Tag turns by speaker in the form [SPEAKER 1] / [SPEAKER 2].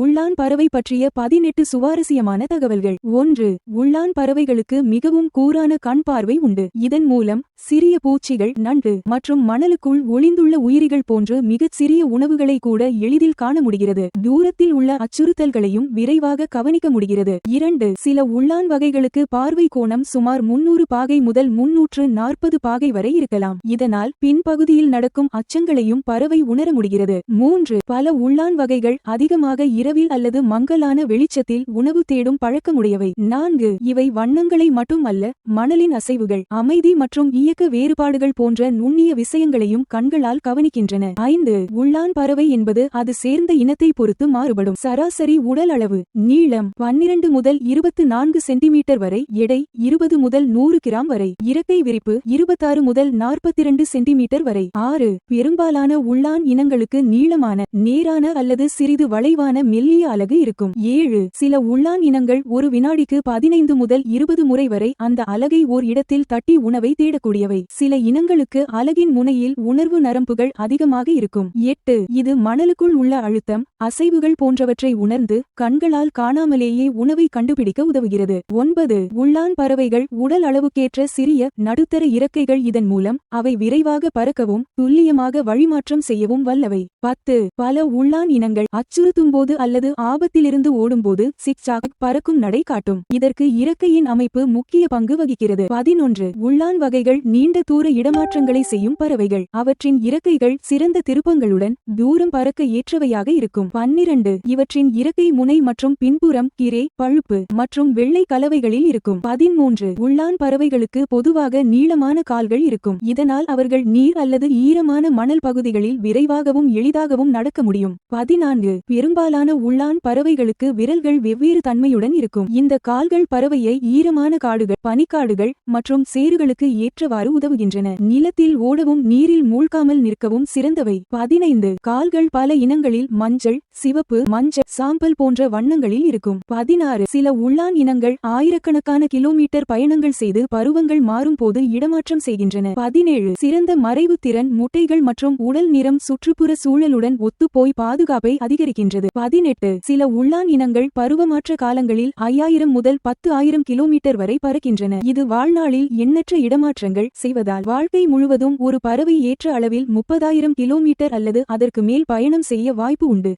[SPEAKER 1] உள்ளான் பறவை பற்றிய பதினெட்டு சுவாரஸ்யமான தகவல்கள். ஒன்று உள்ளான் பறவைகளுக்கு மிகவும் கூரான கண் பார்வை உண்டு. இதன் மூலம் சிறிய பூச்சிகள் நண்டு மற்றும் மணலுக்குள் ஒளிந்துள்ள உயிரிகள் போன்று மிகச் சிறிய உணவுகளை கூட எளிதில் காண முடிகிறது. தூரத்தில் உள்ள அச்சுறுத்தல்களையும் விரைவாக கவனிக்க முடிகிறது. இரண்டு சில உள்ளான் வகைகளுக்கு பார்வை கோணம் சுமார் முன்னூறு பாகை முதல் முன்னூற்று நாற்பது பாகை வரை இருக்கலாம். இதனால் பின்பகுதியில் நடக்கும் அச்சங்களையும் பறவை உணர முடிகிறது. மூன்று பல உள்ளான் வகைகள் அதிகமாக இரவில் அல்லது மங்கலான வெளிச்சத்தில் உணவு தேடும் பழக்கமுடையவை. நான்கு இவை வண்ணங்களை மட்டும் அல்ல மணலின் அசைவுகள் அமைதி மற்றும் இயக்க வேறுபாடுகள் போன்ற நுண்ணிய விஷயங்களையும் கண்களால் கவனிக்கின்றன. ஐந்து உள்ளான் பறவை என்பது அது சேர்ந்த இனத்தை பொறுத்து மாறுபடும். சராசரி உடல் அளவு நீளம் பன்னிரண்டு முதல் இருபத்து நான்கு சென்டிமீட்டர் வரை எடை இருபது முதல் நூறு கிராம் வரை இறக்கை விரிப்பு இருபத்தாறு முதல் நாற்பத்திரண்டு சென்டிமீட்டர் வரை. ஆறு பெரும்பாலான உள்ளான் இனங்களுக்கு நீளமான நேரான அல்லது சிறிது வளைவான மெல்லிய அலகு இருக்கும். ஏழு. சில உள்ளான் இனங்கள் ஒரு வினாடிக்கு பதினைந்து முதல் இருபது முறை வரை அந்த அலகை ஓர் இடத்தில் தட்டி உணவை தேடக்கூடியவை. சில இனங்களுக்கு அலகின் முனையில் உணர்வு நரம்புகள் அதிகமாக இருக்கும். எட்டு. இது மணலுக்குள் உள்ள அழுத்தம் அசைவுகள் போன்றவற்றை உணர்ந்து கண்களால் காணாமலேயே உணவை கண்டுபிடிக்க உதவுகிறது. ஒன்பது. உள்ளான் பறவைகள் உடல் அளவுக்கேற்ற சிறிய நடுத்தர இறக்கைகள் இதன் மூலம் அவை விரைவாக பறக்கவும் துல்லியமாக வழிமாற்றம் செய்யவும் வல்லவை. பத்து. பல உள்ளான் இனங்கள் அச்சுறுத்தும்போது அல்லது ஆபத்திலிருந்து ஓடும்போது சிக்சாக் பறக்கும் நடை காட்டும். இதற்கு இறக்கையின் அமைப்பு முக்கிய பங்கு வகிக்கிறது. பதினொன்று. உள்ளான் வகைகள் நீண்ட தூர இடமாற்றங்களை செய்யும் பறவைகள். அவற்றின் இறக்கைகள் சிறந்த திருப்பங்களுடன் தூரம் பறக்க ஏற்றவையாக இருக்கும். பன்னிரண்டு. இவற்றின் இறக்கை முனை மற்றும் பின்புறம் கிரே பழுப்பு மற்றும் வெள்ளை கலவைகளில் இருக்கும். பதிமூன்று. உள்ளான் பறவைகளுக்கு பொதுவாக நீளமான கால்கள் இருக்கும். இதனால் அவர்கள் நீர் அல்லது ஈரமான மணல் பகுதிகளில் விரைவாகவும் எளிதாகவும் நடக்க முடியும். பதினான்கு. பெரும்பாலான உள்ளான் பறவைகளுக்கு விரல்கள் வெவ்வேறு தன்மையுடன் இருக்கும். இந்த கால்கள் பறவையை ஈரமான காடுகள் பனிக்காடுகள் மற்றும் சேறுகளுக்கு ஏற்றவாறு உதவுகின்றன. நிலத்தில் ஓடவும் நீரில் மூழ்காமல் நிற்கவும் சிறந்தவை. பதினைந்து கால்கள் பல இனங்களில் மஞ்சள் சிவப்பு மஞ்சள் சாம்பல் போன்ற வண்ணங்களில் இருக்கும். பதினாறு சில உள்ளான் இனங்கள் ஆயிரக்கணக்கான கிலோமீட்டர் பயணங்கள் செய்து பருவங்கள் மாறும் போது இடமாற்றம் செய்கின்றன. பதினேழு சிறந்த மறைவு திறன் முட்டைகள் மற்றும் உடல் நிறம் சுற்றுப்புற சூழலுடன் ஒத்துப்போய் பாதுகாப்பை அதிகரிக்கின்றது. பதினெட்டு. சில உள்ளான் இனங்கள் பருவமாற்ற காலங்களில் ஐயாயிரம் முதல் பத்து ஆயிரம் கிலோமீட்டர் வரை பறக்கின்றன. இது வாழ்நாளில் எண்ணற்ற இடமாற்றங்கள் செய்வதால் வாழ்க்கை முழுவதும் ஒரு பறவை ஏற்ற அளவில் முப்பதாயிரம் கிலோமீட்டர் அல்லது அதற்கு மேல் பயணம் செய்ய வாய்ப்பு உண்டு.